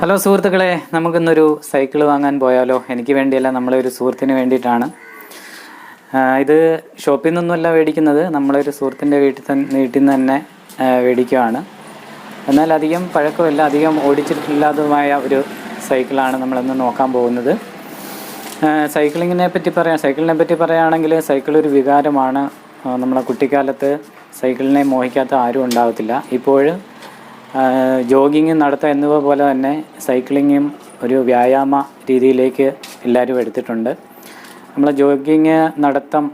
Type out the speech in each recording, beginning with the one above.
Hello സുഹൃത്തുക്കളെ നമുക്കിന്നൊരു cycle വാങ്ങാൻ പോയാലോ? എനിക്ക് വേണ്ടിയല്ല നമ്മളെ ഒരു സുഹൃത്തിന് വേണ്ടിയിട്ടാണ്. ഇത് ഷോപ്പിൽ നിന്നൊന്നുമല്ല മേടിക്കുന്നത് നമ്മളൊരു സുഹൃത്തിന്റെ വീട്ടിൽ തന്നെ വീട്ടിൽ നിന്ന് തന്നെ മേടിക്കുകയാണ് എന്നാൽ അധികം പഴക്കമില്ല അധികം ഓടിച്ചിട്ടില്ലാത്തതുമായ ഒരു സൈക്കിളാണ് നമ്മളിന്ന് നോക്കാൻ പോകുന്നത്. സൈക്കിളിങ്ങിനെ പറ്റി പറയാം സൈക്കിളിനെ പറ്റി പറയുകയാണെങ്കിൽ സൈക്കിൾ ഒരു വികാരമാണ്. നമ്മളെ കുട്ടിക്കാലത്ത് സൈക്കിളിനെ മോഹിക്കാത്ത ആരും ഉണ്ടാകത്തില്ല ഇപ്പോൾ ജോഗിങ് നടത്തുക എന്നിവ പോലെ തന്നെ സൈക്ലിങ്ങും ഒരു വ്യായാമ രീതിയിലേക്ക് എല്ലാവരും എടുത്തിട്ടുണ്ട്. നമ്മൾ ജോഗിങ് നടത്തം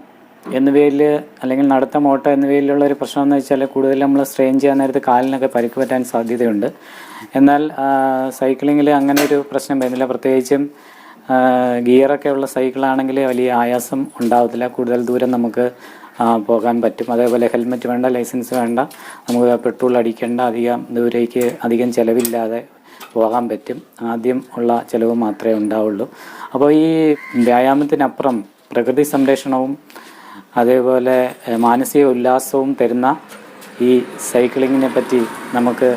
എന്നിവയിൽ അല്ലെങ്കിൽ നടത്തം ഓട്ടം എന്നിവയിലുള്ള ഒരു പ്രശ്നം എന്ന് വെച്ചാൽ കൂടുതൽ നമ്മൾ സ്ട്രെയിൻ ചെയ്യാൻ നേരത്ത് കാലിനൊക്കെ പരിക്ക് പറ്റാൻ സാധ്യതയുണ്ട്. എന്നാൽ സൈക്ലിങ്ങിൽ അങ്ങനെ ഒരു പ്രശ്നം വരുന്നില്ല. പ്രത്യേകിച്ചും ഗിയറൊക്കെ ഉള്ള സൈക്കിളാണെങ്കിൽ വലിയ ആയാസം ഉണ്ടാകത്തില്ല കൂടുതൽ ദൂരം നമുക്ക് പോകാൻ പറ്റും. അതേപോലെ ഹെൽമെറ്റ് വേണ്ട ലൈസൻസ് വേണ്ട. നമുക്ക് പെട്രോൾ അടിക്കേണ്ട അധികം ദൂരേക്ക് അധികം ചിലവില്ലാതെ പോകാൻ പറ്റും. ആദ്യം ഉള്ള ചിലവ് മാത്രമേ ഉണ്ടാവുള്ളൂ. അപ്പോൾ ഈ വ്യായാമത്തിനപ്പുറം പ്രകൃതി സംരക്ഷണവും അതേപോലെ മാനസിക ഉല്ലാസവും തരുന്ന ഈ സൈക്ലിങ്ങിനെ പറ്റി നമുക്ക്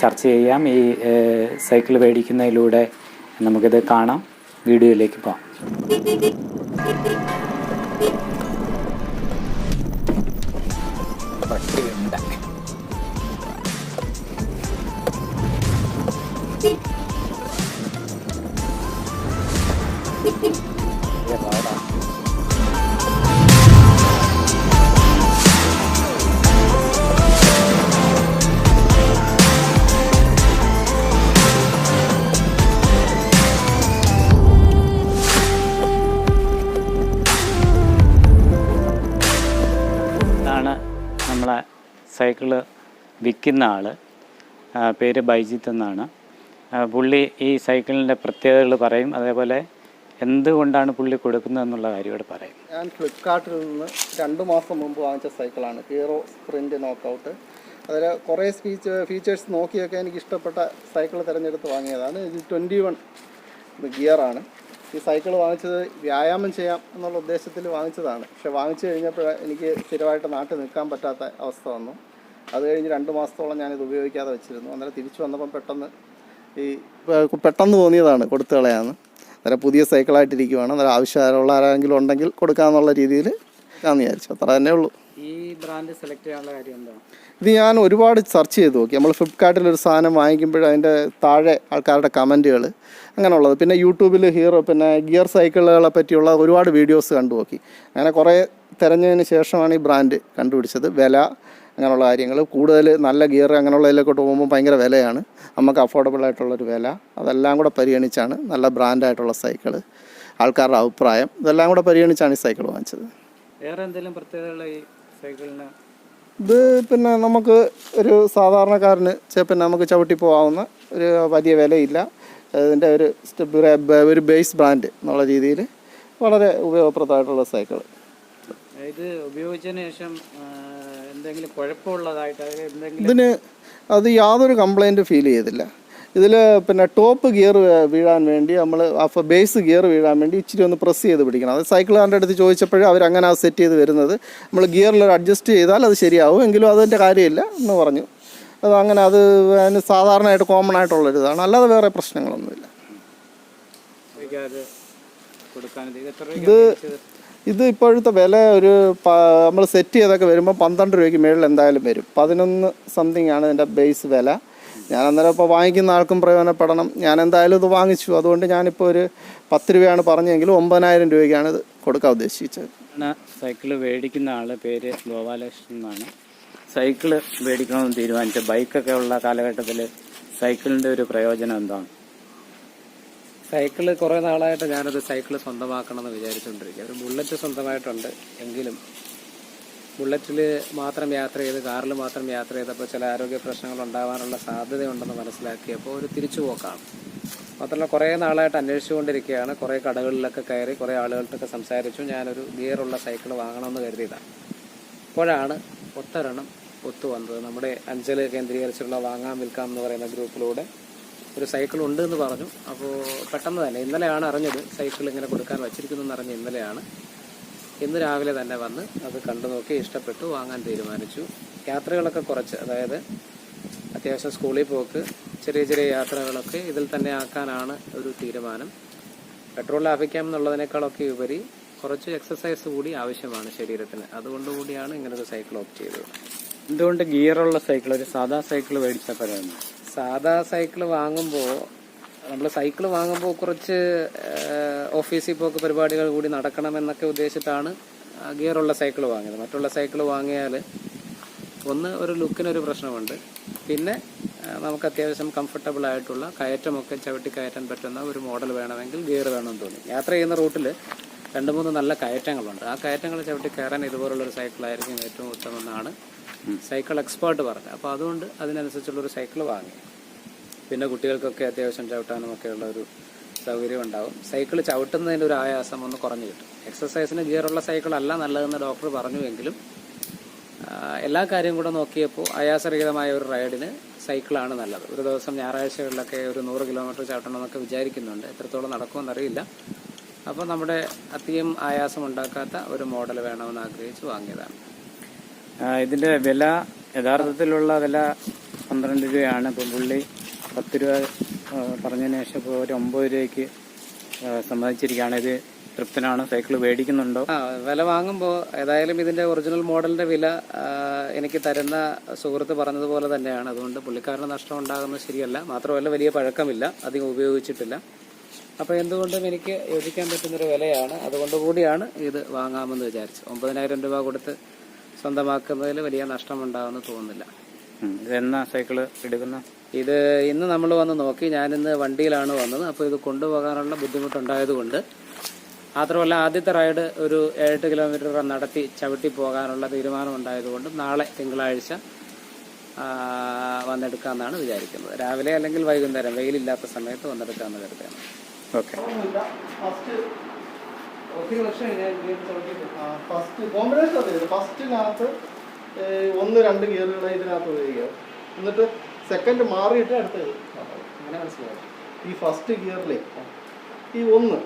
ചർച്ച ചെയ്യാം. ഈ സൈക്കിൾ മേടിക്കുന്നതിലൂടെ നമുക്കിത് കാണാം. വീഡിയോയിലേക്ക് പോകാം. സൈക്കിൾ വിൽക്കുന്ന ആൾ പേര് ബൈജിത്ത് എന്നാണ്. പുള്ളി ഈ സൈക്കിളിന്റെ പ്രത്യേകതകൾ പറയും. അതേപോലെ എന്തുകൊണ്ടാണ് പുള്ളി കൊടുക്കുന്നത് എന്നുള്ള കാര്യം ഇവിടെ പറയും ഞാൻ ഫ്ലിപ്കാർട്ടിൽ നിന്ന് രണ്ട് മാസം മുമ്പ് വാങ്ങിച്ച സൈക്കിളാണ്. ഹീറോ സ്പ്രിന്റ് നോക്കൗട്ട് അതിൽ കുറേ സ്പീച്ച് ഫീച്ചേഴ്സ് നോക്കിയൊക്കെ എനിക്ക് ഇഷ്ടപ്പെട്ട സൈക്കിൾ തിരഞ്ഞെടുത്ത് വാങ്ങിയതാണ്. ഇത് ട്വന്റി വൺ ഗിയറാണ് ഈ സൈക്കിൾ വാങ്ങിച്ചത് വ്യായാമം ചെയ്യാം എന്നുള്ള ഉദ്ദേശത്തിൽ വാങ്ങിച്ചതാണ്. പക്ഷെ വാങ്ങിച്ചു കഴിഞ്ഞപ്പോൾ എനിക്ക് സ്ഥിരമായിട്ട് നാട്ടിൽ നിൽക്കാൻ പറ്റാത്ത അവസ്ഥ വന്നു. അത് കഴിഞ്ഞ് രണ്ട് മാസത്തോളം ഞാനിത് ഉപയോഗിക്കാതെ വെച്ചിരുന്നു. അന്നേരം തിരിച്ചു വന്നപ്പം പെട്ടെന്ന് ഈ പെട്ടെന്ന് തോന്നിയതാണ് കൊടുത്തു കളയാന്ന്. അന്നേരം പുതിയ സൈക്കിളായിട്ടിരിക്കുവാണ്. അന്നേരം ആവശ്യമുള്ള ആരെങ്കിലും ഉണ്ടെങ്കിൽ കൊടുക്കാമെന്നുള്ള രീതിയിൽ ഞാൻ വിചാരിച്ചു. അത്ര തന്നെ ഉള്ളൂ. ഈ ബ്രാൻഡ് സെലക്ട് ചെയ്യാനുള്ള കാര്യം എന്താ? ഇത് ഞാൻ ഒരുപാട് സെർച്ച് ചെയ്ത് നോക്കി. നമ്മൾ ഫ്ലിപ്കാർട്ടിൽ ഒരു സാധനം വാങ്ങിക്കുമ്പോൾ അതിന്റെ താഴെ ആൾക്കാരുടെ കമന്റുകൾ അങ്ങനെയുള്ളത്. പിന്നെ യൂട്യൂബിൽ ഹീറോ പിന്നെ ഗിയർ സൈക്കിളുകളെ പറ്റിയുള്ള ഒരുപാട് വീഡിയോസ് കണ്ടു നോക്കി. അങ്ങനെ കുറേ തിരഞ്ഞതിന് ശേഷമാണ് ഈ ബ്രാൻഡ് കണ്ടുപിടിച്ചത്. വില അങ്ങനെയുള്ള കാര്യങ്ങൾ. കൂടുതൽ നല്ല ഗിയർ അങ്ങനെയുള്ളതിലേക്കോട്ട് പോകുമ്പോൾ ഭയങ്കര വിലയാണ്. നമുക്ക് അഫോർഡബിൾ ആയിട്ടുള്ളൊരു വില. അതെല്ലാം കൂടെ പരിഗണിച്ചാണ് നല്ല ബ്രാൻഡായിട്ടുള്ള സൈക്കിൾ ആൾക്കാരുടെ അഭിപ്രായം. ഇതെല്ലാം കൂടെ പരിഗണിച്ചാണ് ഈ സൈക്കിൾ വാങ്ങിച്ചത്. വേറെ എന്തെങ്കിലും പ്രത്യേകതയുള്ള ഈ സൈക്കിളിന് ഇത് പിന്നെ നമുക്ക് ഒരു സാധാരണക്കാരന് പിന്നെ നമുക്ക് ചവിട്ടി പോകാവുന്ന ഒരു വലിയ വിലയില്ല. അതിന്റെ ഒരു ഒരു ബേസ് ബ്രാൻഡ് എന്നുള്ള രീതിയിൽ വളരെ ഉപയോഗപ്രദമായിട്ടുള്ള സൈക്കിൾ ഇത് ഉപയോഗിച്ചതിന് ശേഷം എന്തെങ്കിലും കുഴപ്പമുള്ളതായിട്ട് എന്തെങ്കിലും ഇതിന് അത് യാതൊരു കംപ്ലൈന്റ് ഫീൽ ചെയ്തില്ല ഇതിൽ പിന്നെ ടോപ്പ് ഗിയർ വീഴാൻ വേണ്ടി നമ്മൾ ബേസ് ഗിയർ വീഴാൻ വേണ്ടി ഇച്ചിരി ഒന്ന് പ്രസ് ചെയ്ത് പിടിക്കണം. അത് സൈക്കിളുകാരുടെ അടുത്ത് ചോദിച്ചപ്പോഴും അവരങ്ങനെ സെറ്റ് ചെയ്ത് വരുന്നത്. നമ്മൾ ഗിയറിൽ അഡ്ജസ്റ്റ് ചെയ്താൽ അത് ശരിയാവും. എങ്കിലും അതിന്റെ കാര്യമില്ല എന്ന് പറഞ്ഞു. അത് അങ്ങനെ അത് അതിന് സാധാരണയായിട്ട് കോമൺ ആയിട്ടുള്ളൊരു ഇതാണ് അല്ലാതെ വേറെ പ്രശ്നങ്ങളൊന്നുമില്ല. ഇത് ഇത് ഇപ്പോഴത്തെ വില ഒരു നമ്മൾ സെറ്റ് ചെയ്തൊക്കെ വരുമ്പോൾ പന്ത്രണ്ട് രൂപയ്ക്ക് മേളിൽ എന്തായാലും വരും. പതിനൊന്ന് സംതിങ് ആണ് ഇതിന്റെ ബേസ് വില. ഞാൻ അന്നേരം ഇപ്പോൾ വാങ്ങിക്കുന്ന ആൾക്കും പ്രയോജനപ്പെടണം. ഞാൻ എന്തായാലും ഇത് വാങ്ങിച്ചു. അതുകൊണ്ട് ഞാനിപ്പോൾ ഒരു പത്ത് രൂപയാണ് പറഞ്ഞെങ്കിലും ഒമ്പതിനായിരം രൂപയ്ക്കാണ് ഇത് കൊടുക്കാൻ ഉദ്ദേശിച്ചത്. ആണ് സൈക്കിൾ മേടിക്കുന്ന ആൾ പേര് ഗോപാലകൃഷ്ണൻ എന്നാണ്. സൈക്കിൾ മേടിക്കണമെന്ന് തീരുമാനിച്ച. ബൈക്കൊക്കെ ഉള്ള കാലഘട്ടത്തിൽ സൈക്കിളിന്റെ ഒരു പ്രയോജനം എന്താണ്? സൈക്കിൾ കുറേ നാളായിട്ട് ഞാനൊരു സൈക്കിൾ സ്വന്തമാക്കണമെന്ന് വിചാരിച്ചുകൊണ്ടിരിക്കുക ഒരു ബുള്ളറ്റ് സ്വന്തമായിട്ടുണ്ട് എങ്കിലും ബുള്ളറ്റിൽ മാത്രം യാത്ര ചെയ്ത് കാറിൽ മാത്രം യാത്ര ചെയ്തപ്പോൾ ചില ആരോഗ്യ പ്രശ്നങ്ങൾ ഉണ്ടാകാനുള്ള സാധ്യതയുണ്ടെന്ന് മനസ്സിലാക്കിയപ്പോൾ ഒരു തിരിച്ചുപോക്കാണ് മാത്രമല്ല കുറേ നാളായിട്ട് അന്വേഷിച്ചുകൊണ്ടിരിക്കുകയാണ്. കുറേ കടകളിലൊക്കെ കയറി കുറേ ആളുകൾക്കൊക്കെ സംസാരിച്ചു. ഞാനൊരു ഗിയറുള്ള സൈക്കിൾ വാങ്ങണമെന്ന് കരുതിയതാണ് അപ്പോഴാണ് ഒത്തൊരെണ്ണം ഒത്തു വന്നത് നമ്മുടെ അഞ്ചൽ കേന്ദ്രീകരിച്ചുള്ള വാങ്ങാം വിൽക്കാം എന്ന് പറയുന്ന ഗ്രൂപ്പിലൂടെ ഒരു സൈക്കിൾ ഉണ്ട് എന്ന് പറഞ്ഞു. അപ്പോൾ പെട്ടെന്ന് തന്നെ ഇന്നലെയാണ് അറിഞ്ഞത് സൈക്കിൾ ഇങ്ങനെ കൊടുക്കാൻ വച്ചിരിക്കുന്നു അറിഞ്ഞ് ഇന്നലെയാണ്. ഇന്ന് രാവിലെ തന്നെ വന്ന് അത് കണ്ടു നോക്കി ഇഷ്ടപ്പെട്ടു വാങ്ങാൻ തീരുമാനിച്ചു. യാത്രകളൊക്കെ കുറച്ച് അതായത് അത്യാവശ്യം സ്കൂളിൽ പോക്ക് ചെറിയ ചെറിയ യാത്രകളൊക്കെ ഇതിൽ തന്നെ ആക്കാനാണ് ഒരു തീരുമാനം. പെട്രോൾ ലാഭിക്കാം എന്നുള്ളതിനേക്കാളൊക്കെ ഉപരി കുറച്ച് എക്സസൈസ് കൂടി ആവശ്യമാണ് ശരീരത്തിന്. അതുകൊണ്ടുകൂടിയാണ് ഇങ്ങനൊരു സൈക്കിൾ ഓപ്റ്റ് ചെയ്തത്. എന്തുകൊണ്ട് ഗിയറുള്ള സൈക്കിൾ ഒരു സാധാ സൈക്കിൾ മേടിച്ചാൽ സാധാ സൈക്കിൾ വാങ്ങുമ്പോൾ നമ്മൾ സൈക്കിൾ വാങ്ങുമ്പോൾ കുറച്ച് ഓഫീസിൽ പോക്ക് പരിപാടികൾ കൂടി നടക്കണമെന്നൊക്കെ ഉദ്ദേശിച്ചിട്ടാണ് ഗിയറുള്ള സൈക്കിൾ വാങ്ങിയത്. മറ്റുള്ള സൈക്കിൾ വാങ്ങിയാൽ ഒന്ന് ഒരു ലുക്കിനൊരു പ്രശ്നമുണ്ട്. പിന്നെ നമുക്ക് അത്യാവശ്യം കംഫർട്ടബിൾ ആയിട്ടുള്ള കയറ്റമൊക്കെ ചവിട്ടി കയറ്റാൻ പറ്റുന്ന ഒരു മോഡൽ വേണമെങ്കിൽ ഗിയർ വേണമെന്ന് തോന്നി. യാത്ര ചെയ്യുന്ന റൂട്ടിൽ രണ്ട് മൂന്ന് നല്ല കയറ്റങ്ങളുണ്ട്. ആ കയറ്റങ്ങൾ ചവിട്ടി കയറാൻ ഇതുപോലുള്ളൊരു സൈക്കിളായിരിക്കും ഏറ്റവും ഉത്തമമെന്നാണ് സൈക്കിൾ എക്സ്പേർട്ട് പറഞ്ഞു അപ്പോൾ അതുകൊണ്ട് അതിനനുസരിച്ചുള്ളൊരു സൈക്കിൾ വാങ്ങി. പിന്നെ കുട്ടികൾക്കൊക്കെ അത്യാവശ്യം ചവിട്ടാനും ഒക്കെ ഉള്ള ഒരു സൗകര്യം ഉണ്ടാവും. സൈക്കിൾ ചവിട്ടുന്നതിന്റെ ഒരു ആയാസം ഒന്ന് കുറഞ്ഞു കിട്ടും. എക്സസൈസിന് ഗിയറുള്ള സൈക്കിൾ അല്ല നല്ലതെന്ന് ഡോക്ടർ പറഞ്ഞുവെങ്കിലും എല്ലാ കാര്യം കൂടെ നോക്കിയപ്പോൾ ആയാസരഹിതമായ ഒരു റൈഡിന് സൈക്കിളാണ് നല്ലത്. ഒരു ദിവസം ഞായറാഴ്ചകളിലൊക്കെ ഒരു നൂറ് കിലോമീറ്റർ ചവിട്ടണമെന്നൊക്കെ വിചാരിക്കുന്നുണ്ട്. എത്രത്തോളം നടക്കുമെന്നറിയില്ല. അപ്പോൾ നമ്മുടെ അധികം ആയാസം ഉണ്ടാക്കാത്ത ഒരു മോഡൽ വേണമെന്ന് ആഗ്രഹിച്ച് വാങ്ങിയതാണ്. ഇതിന്റെ വില യഥാർത്ഥത്തിലുള്ള വില പന്ത്രണ്ട് രൂപയാണ്. ഇപ്പം പുള്ളി പത്ത് രൂപ പറഞ്ഞതിന് ശേഷം ഇപ്പോൾ ഒരു ഒമ്പത് രൂപയ്ക്ക് സമ്മതിച്ചിരിക്കുകയാണ് ഇത് തൃപ്തനാണ്. സൈക്കിൾ മേടിക്കുന്നുണ്ടോ? വില വാങ്ങുമ്പോൾ ഏതായാലും ഇതിന്റെ ഒറിജിനൽ മോഡലിന്റെ വില എനിക്ക് തരുന്ന സുഹൃത്ത് പറഞ്ഞതുപോലെ തന്നെയാണ്. അതുകൊണ്ട് പുള്ളിക്കാരന് നഷ്ടം ഉണ്ടാകുന്നത് ശരിയല്ല. മാത്രമല്ല വലിയ പഴക്കമില്ല. അധികം ഉപയോഗിച്ചിട്ടില്ല. അപ്പോൾ എന്തുകൊണ്ടും എനിക്ക് യോജിക്കാൻ പറ്റുന്നൊരു വിലയാണ്. അതുകൊണ്ട് കൂടിയാണ് ഇത് വാങ്ങാമെന്ന് വിചാരിച്ചു. ഒമ്പതിനായിരം രൂപ കൊടുത്ത് സ്വന്തമാക്കുന്നതിൽ വലിയ നഷ്ടമുണ്ടാകുമെന്ന് തോന്നുന്നില്ല. ഇതെന്നാ സൈക്കിൾ എടുക്കുന്ന? ഇത് ഇന്ന് നമ്മൾ വന്ന് നോക്കി ഞാനിന്ന് വണ്ടിയിലാണ് വന്നത്. അപ്പോൾ ഇത് കൊണ്ടുപോകാനുള്ള ബുദ്ധിമുട്ടുണ്ടായതുകൊണ്ട് മാത്രമല്ല ആദ്യത്തെ റൈഡ് ഒരു ഏഴെട്ട് കിലോമീറ്റർ നടത്തി ചവിട്ടി പോകാനുള്ള തീരുമാനം ഉണ്ടായതുകൊണ്ട് നാളെ തിങ്കളാഴ്ച വന്നെടുക്കാമെന്നാണ് വിചാരിക്കുന്നത്. രാവിലെ അല്ലെങ്കിൽ വൈകുന്നേരം വെയിലില്ലാത്ത സമയത്ത് വന്നെടുക്കാമെന്ന് കരുതുകയാണ്. ഓക്കെ. ഫസ്റ്റ് ഒത്തിരി വർഷം ഫസ്റ്റ് കോമ്പിനേഷൻ അതെ ഫസ്റ്റിനകത്ത് ഒന്ന് രണ്ട് ഗിയറുകളെ ഇതിനകത്ത് ഉപയോഗിക്കാം എന്നിട്ട് സെക്കൻഡ് മാറിയിട്ട് അടുത്തത് അങ്ങനെ മനസ്സിലാവും ഈ ഫസ്റ്റ് ഗിയറിലെ ഈ ഒന്ന്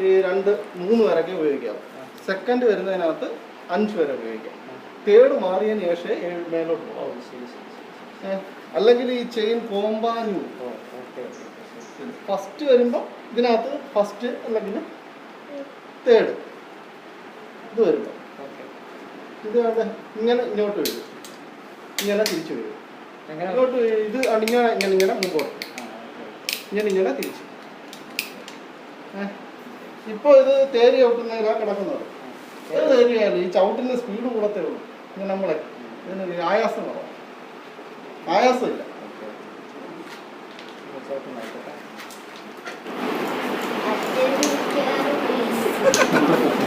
ഈ രണ്ട് മൂന്ന് വരൊക്കെ ഉപയോഗിക്കാം സെക്കൻഡ് വരുന്നതിനകത്ത് അഞ്ച് വരെ ഉപയോഗിക്കാം തേർഡ് മാറിയതിന് ശേഷം ഏഴ് മേലോട്ട് പോകാം. അല്ലെങ്കിൽ ഈ ചെയിൻ ഓക്കെ ഫസ്റ്റ് വരുമ്പോൾ ഇതിനകത്ത് ഫസ്റ്റ് അല്ലെങ്കിൽ തേർഡ് ഇത് വരുന്നു. ഇത് കണ്ടേ ഇങ്ങനെ ഇങ്ങോട്ട് വരും. ഇങ്ങനെ തിരിച്ചു വരും. എങ്ങനെ? ഇങ്ങോട്ട് ഇത് ഇങ്ങനെ ഇങ്ങനെ ഇങ്ങനെ മുമ്പോട്ട്. ഇങ്ങനെ ഇങ്ങനെ തിരിച്ചു? ഇപ്പൊ ഇത് തേരി ചവിട്ടുന്നതിലാണ് കിടക്കുന്നത് ഏത് തേരിയായാലും ഈ ചവിട്ടുന്ന സ്പീഡ് കൂടത്തേ ഉള്ളൂ. ഇങ്ങനെ നമ്മളെ ഇതിന് ആയാസം കുറവാണ് ആയാസമില്ല. ചോട്ട് Thank you.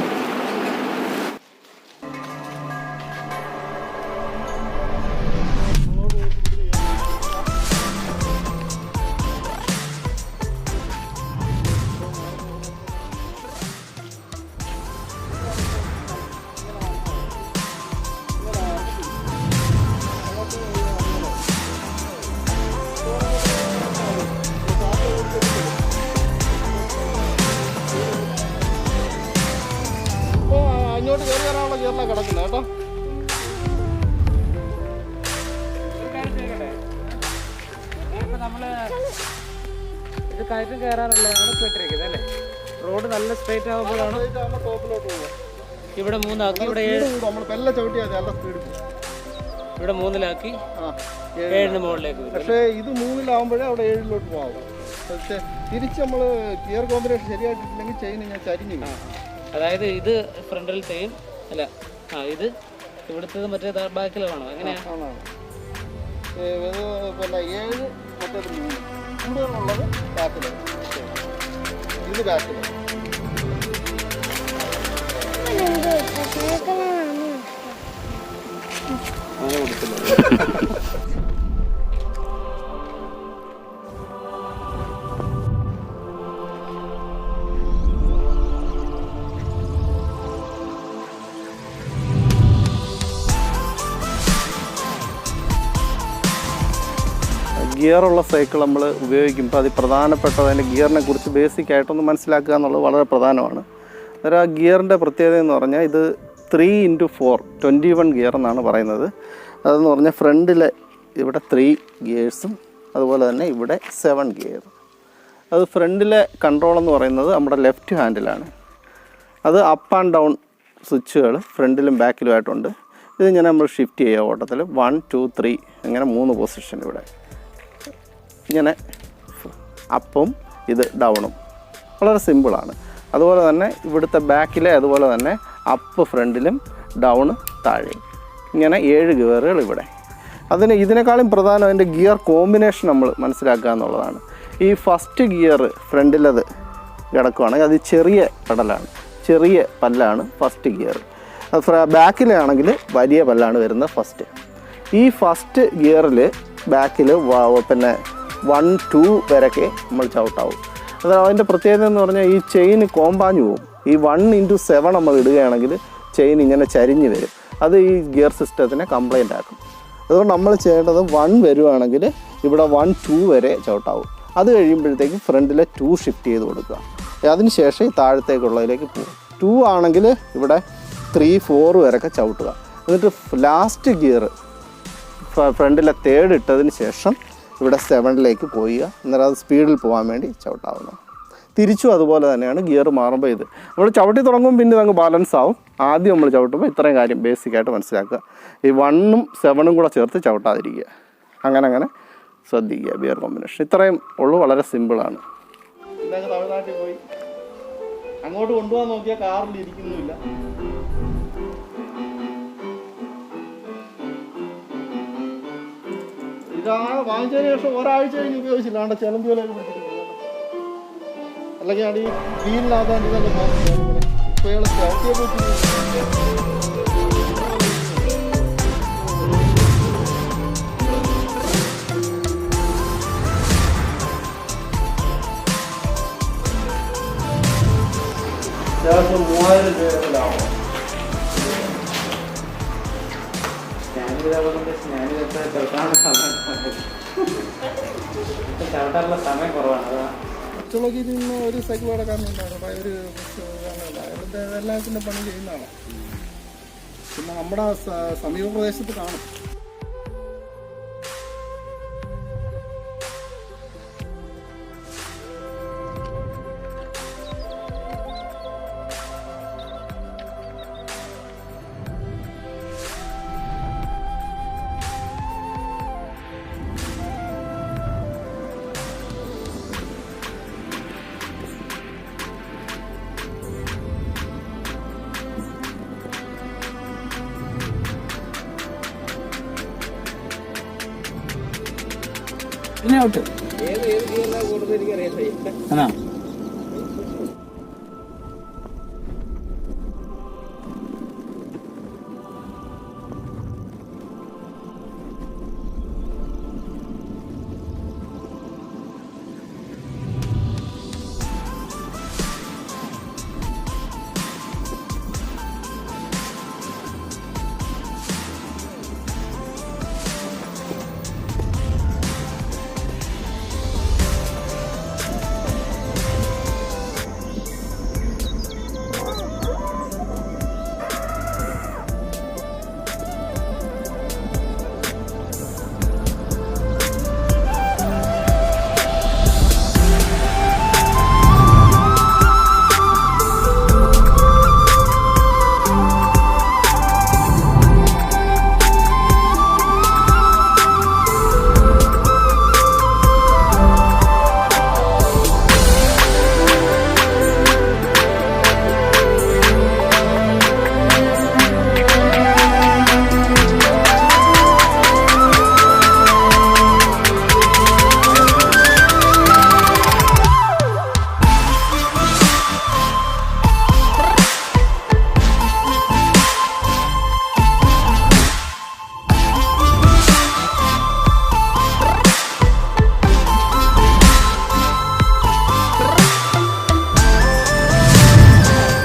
കയറി കിടക്കില്ല കേട്ടോ. ഇത് കയറ്റം കയറാറുള്ളതാണ് പെട്ടിരിക്കുന്നത് അല്ലേ? റോഡ് നല്ല സ്ട്രേറ്റ് ആകുമ്പോഴാണ് ഇവിടെ മൂന്നാക്കി ഇവിടെ ഇവിടെ മൂന്നിലാക്കി ആ ഏഴിന് മുകളിലേക്ക് പക്ഷേ ഇത് മൂന്നിലാവുമ്പോഴേ അവിടെ ഏഴിലോട്ട് പോകാം പക്ഷേ തിരിച്ച് നമ്മൾ ഗിയർ കോമ്പിനേഷൻ ശരിയായിട്ടില്ലെങ്കിൽ ചെയിൻ ഞാൻ ചരിഞ്ഞു അതായത് ഇത് ഫ്രണ്ടിൽ ചെയ്യും അല്ല ആ ഇത് ഇവിടുത്തെ മറ്റേ എങ്ങനെയാ? ഏ, ഇത് പിന്നെ ഏഴ് മൂന്ന്. കൂടുതലുള്ളത് ബാക്കിൽ ഇത് ബാക്കിൽ ഗിയറുള്ള സൈക്കിൾ നമ്മൾ ഉപയോഗിക്കുമ്പോൾ അതിൽ പ്രധാനപ്പെട്ട അതിന്റെ ഗിയറിനെ കുറിച്ച് ബേസിക് ആയിട്ടൊന്ന് മനസ്സിലാക്കുക എന്നുള്ളത് വളരെ പ്രധാനമാണ്. അന്നേരം ആ ഗിയറിന്റെ പ്രത്യേകത എന്ന് പറഞ്ഞാൽ ഇത് three into four twenty one gear എന്നാണ് പറയുന്നത്. അതെന്ന് പറഞ്ഞാൽ ഫ്രണ്ടിലെ ഇവിടെ ത്രീ ഗിയേഴ്സും അതുപോലെ തന്നെ ഇവിടെ സെവൻ ഗിയർ അത് ഫ്രണ്ടിലെ കൺട്രോൾ എന്ന് പറയുന്നത് നമ്മുടെ ലെഫ്റ്റ് ഹാൻഡിലാണ് അത് അപ്പ് ആൻഡ് ഡൗൺ സ്വിച്ചുകൾ ഫ്രണ്ടിലും ബാക്കിലുമായിട്ടുണ്ട് ഇതിങ്ങനെ നമ്മൾ ഷിഫ്റ്റ് ചെയ്യുക ഓട്ടത്തിൽ. വൺ ടു ത്രീ അങ്ങനെ മൂന്ന് പൊസിഷൻ ഇവിടെ. ഇങ്ങനെ അപ്പും ഇത് ഡൗണും. വളരെ സിമ്പിളാണ്. അതുപോലെ തന്നെ ഇവിടുത്തെ ബാക്കിലെ അതുപോലെ തന്നെ അപ്പ് ഫ്രണ്ടിലും ഡൗൺ താഴെ ഇങ്ങനെ ഏഴ് ഗിയറുകൾ ഇവിടെ. അതിന് ഇതിനേക്കാളും പ്രധാനം അതിന്റെ ഗിയർ കോമ്പിനേഷൻ നമ്മൾ മനസ്സിലാക്കുക എന്നുള്ളതാണ്. ഈ ഫസ്റ്റ് ഗിയർ ഫ്രണ്ടിലത് കിടക്കുകയാണെങ്കിൽ അത് ചെറിയ പടലാണ്. ചെറിയ പല്ലാണ് ഫസ്റ്റ് ഗിയർ. ബാക്കിലാണെങ്കിൽ വലിയ പല്ലാണ് വരുന്നത് ഫസ്റ്റ്. ഈ ഫസ്റ്റ് ഗിയറിൽ ബാക്കിൽ പിന്നെ വൺ ടു വരെയൊക്കെ നമ്മൾ ചവിട്ടാവും. അത് അതിന്റെ പ്രത്യേകത എന്ന് പറഞ്ഞാൽ ഈ ചെയിൻ കോമ്പാഞ്ഞു പോകും ഈ വൺ ഇന്റു സെവൻ നമ്മൾ ഇടുകയാണെങ്കിൽ ചെയിൻ ഇങ്ങനെ ചരിഞ്ഞ് വരും. അത് ഈ ഗിയർ സിസ്റ്റത്തിനെ കംപ്ലൈന്റ് ആക്കും. അതുകൊണ്ട് നമ്മൾ ചെയ്യേണ്ടത് വൺ വരുവാണെങ്കിൽ ഇവിടെ വൺ ടു വരെ ചവിട്ടാവും. അത് കഴിയുമ്പോഴത്തേക്ക് ഫ്രണ്ടിലെ ടു ഷിഫ്റ്റ് ചെയ്ത് കൊടുക്കുക. അതിനുശേഷം ഈ താഴത്തേക്കുള്ളതിലേക്ക് പോകും. ടു ആണെങ്കിൽ ഇവിടെ ത്രീ ഫോർ വരെയൊക്കെ ചവിട്ടുക. എന്നിട്ട് ലാസ്റ്റ് ഗിയർ ഫ്രണ്ടിലെ തേർഡ് ഇട്ടതിന് ശേഷം ഇവിടെ സെവനിലേക്ക് പോവുക അന്നേരം അത് സ്പീഡിൽ പോകാൻ വേണ്ടി ചവിട്ടാവുന്നു. തിരിച്ചും അതുപോലെ തന്നെയാണ് ഗിയർ മാറുമ്പോൾ ഇത്. നമ്മൾ ചവിട്ടി തുടങ്ങും പിന്നെ അങ്ങ് ബാലൻസ് ആവും. ആദ്യം നമ്മൾ ചവിട്ടുമ്പോൾ ഇത്രയും കാര്യം ബേസിക്കായിട്ട് മനസ്സിലാക്കുക. ഈ വണ്ണും സെവനും കൂടെ ചേർത്ത് ചവിട്ടാതിരിക്കുക. അങ്ങനെ അങ്ങനെ ശ്രദ്ധിക്കുക ബിയർ കോമ്പിനേഷൻ ഇത്രയും ഉള്ളൂ വളരെ സിമ്പിളാണ് തമിഴ്നാട്ടിൽ പോയി. അങ്ങോട്ട് കൊണ്ടുപോകാൻ നോക്കിയാൽ കാറിൽ ഇരിക്കുന്നില്ല ഇതാ വാങ്ങിച്ചതിന് ശേഷം ഒരാഴ്ച കഴിഞ്ഞ് ഉപയോഗിച്ചില്ല. ആണ്ട ചിലമ്പ് പോലെ അല്ലെങ്കിൽ അടി വീലിനകത്താണ്ട് തന്നെ ഇപ്പോൾ ഇയാൾ ചവിട്ടിയെ അത്യാവശ്യം മൂവായിരം ലാഭം. ഞാനിതൊക്കെ ചവിട്ടാനുള്ള സമയം. ചവിട്ടാനുള്ള സമയം കുറവാണ് അതാ. കൊച്ചുളകിൽ നിന്ന് ഒരു സൈക്കിൾ കടക്കാരനുണ്ടായിരുന്നു ഒരു എല്ലാത്തിന്റെ പണി ചെയ്യുന്നതാണ്. പിന്നെ നമ്മുടെ സമീപ പ്രദേശത്ത് കാണും. ഔട്ട് ആണോ?